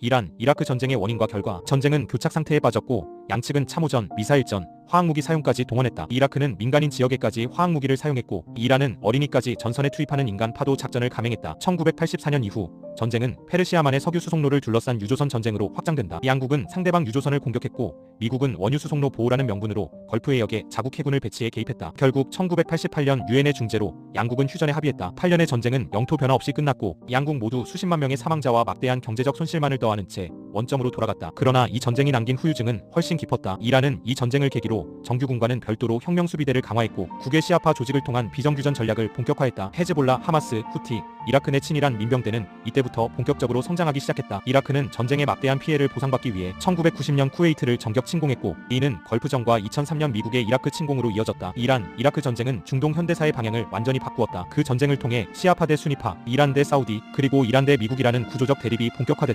이란, 이라크 전쟁의 원인과 결과 전쟁은 교착 상태에 빠졌고 양측은 참호전, 미사일전, 화학무기 사용까지 동원했다. 이라크는 민간인 지역에까지 화학무기를 사용했고 이란은 어린이까지 전선에 투입하는 인간 파도 작전을 감행했다. 1984년 이후 전쟁은 페르시아만의 석유 수송로를 둘러싼 유조선 전쟁으로 확장된다. 양국은 상대방 유조선을 공격했고 미국은 원유 수송로 보호라는 명분으로 걸프 해역에 자국 해군을 배치해 개입했다. 결국 1988년 유엔의 중재로 양국은 휴전에 합의했다. 8년의 전쟁은 영토 변화 없이 끝났고 양국 모두 수십만 명의 사망자와 막대한 경제적 손실만을 더하는 채 원점으로 돌아갔다. 그러나 이 전쟁이 남긴 후유증은 훨씬 깊었다. 이란은 이 전쟁을 계기로 정규군과는 별도로 혁명 수비대를 강화했고 국외 시아파 조직을 통한 비정규전 전략을 본격화했다. 헤즈볼라, 하마스, 후티, 이라크 내 친이란 민병대는 이때부터 본격적으로 성장하기 시작했다. 이라크는 전쟁의 막대한 피해를 보상받기 위해 1990년 쿠웨이트를 전격 침공했고 이는 걸프전과 2003년 미국의 이라크 침공으로 이어졌다. 이란, 이라크 전쟁은 중동 현대사의 방향을 완전히 바꾸었다. 그 전쟁을 통해 시아파 대 수니파, 이란 대 사우디, 그리고 이란 대 미국이라는 구조적 대립이 본격화됐다.